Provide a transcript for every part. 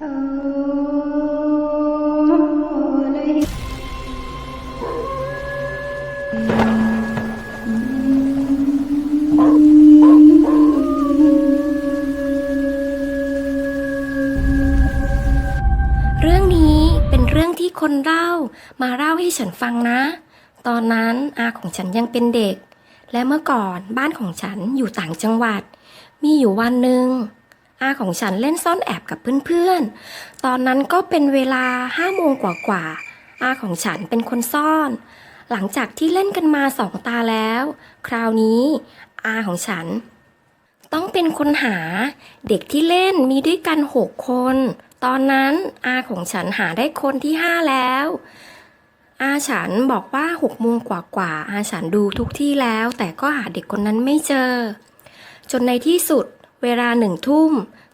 เรื่องนี้เป็นเรื่องที่คนเล่ามาเล่าให้ฉันฟังนะ ตอนนั้นอาของฉันยังเป็นเด็ก และเมื่อก่อนบ้านของฉันอยู่ต่างจังหวัด มีอยู่วันหนึ่ง อาของฉันเล่นซ่อนแอบกับเพื่อนๆ ตอนนั้นก็เป็นเวลาห้าโมงกว่าๆ อาของฉันเป็นคนซ่อน หลังจากที่เล่นกันมาสองตาแล้ว คราวนี้ อาของฉัน ต้องเป็นคนหา เด็กที่เล่นมีด้วยกันหกคน ตอนนั้นอาของฉันหาได้คนที่ห้าแล้ว อาฉันบอกว่าหกโมงกว่าๆ อาฉันดูทุกที่แล้ว แต่ก็หาเด็กคนนั้นไม่เจอ จนในที่สุด เวลาหนึ่งทุ่ม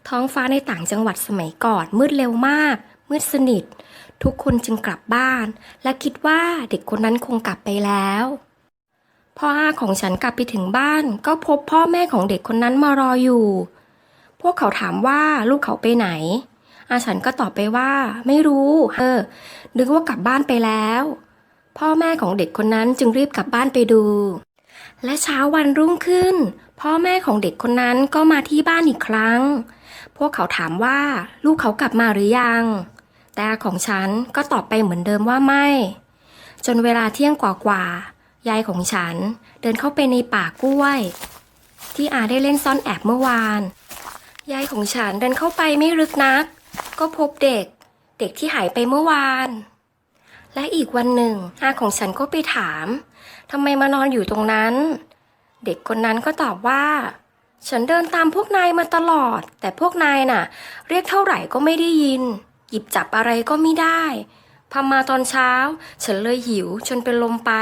ท้องฟ้าในต่างจังหวัดสมัยก่อนมืดเร็วมาก มืดสนิท ทุกคนจึงกลับบ้าน และคิดว่าเด็กคนนั้นคงกลับไปแล้ว พออาของฉันกลับไปถึงบ้าน ก็พบพ่อแม่ของเด็กคนนั้นมารออยู่ พวกเขาถามว่าลูกเขาไปไหน อาฉันก็ตอบไปว่า ไม่รู้ เออ นึกว่ากลับบ้านไปแล้ว พ่อแม่ของเด็กคนนั้นจึงรีบกลับบ้านไปดู และเช้าวันรุ่งขึ้น พ่อแม่ของเด็กคนนั้นก็มาที่บ้านอีกครั้ง พวกเขาถามว่าลูกเขากลับมาหรือยัง แต่ของฉันก็ตอบไปเหมือนเดิมว่าไม่ จนเวลาเที่ยงกว่าๆยายของฉันเดินเข้าไปในป่ากล้วย ที่อาได้เล่นซ่อนแอบเมื่อวาน ยายของฉันเดินเข้าไปไม่ลึกนัก ก็พบเด็ก เด็กที่หายไปเมื่อวาน และอีกวันหนึ่งอาของฉันก็ไปถามทำไมมานอนอยู่ตรงนั้น เด็กคนนั้นก็ตอบว่า ฉันเดินตามพวกนายมาตลอด แต่พวกนายน่ะ เรียกเท่าไหร่ก็ไม่ได้ยิน หยิบจับอะไรก็ไม่ได้พอมาตอนเช้า ฉันเลยหิวจนเป็นลมไป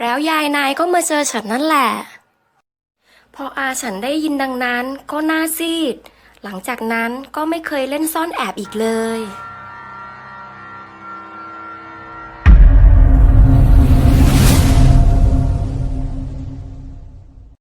แล้วยายนายก็มาเจอฉันนั่นแหละ พออาฉันได้ยินดังนั้นก็หน้าซีด หลังจากนั้นก็ไม่เคยเล่นซ่อนแอบอีกเลย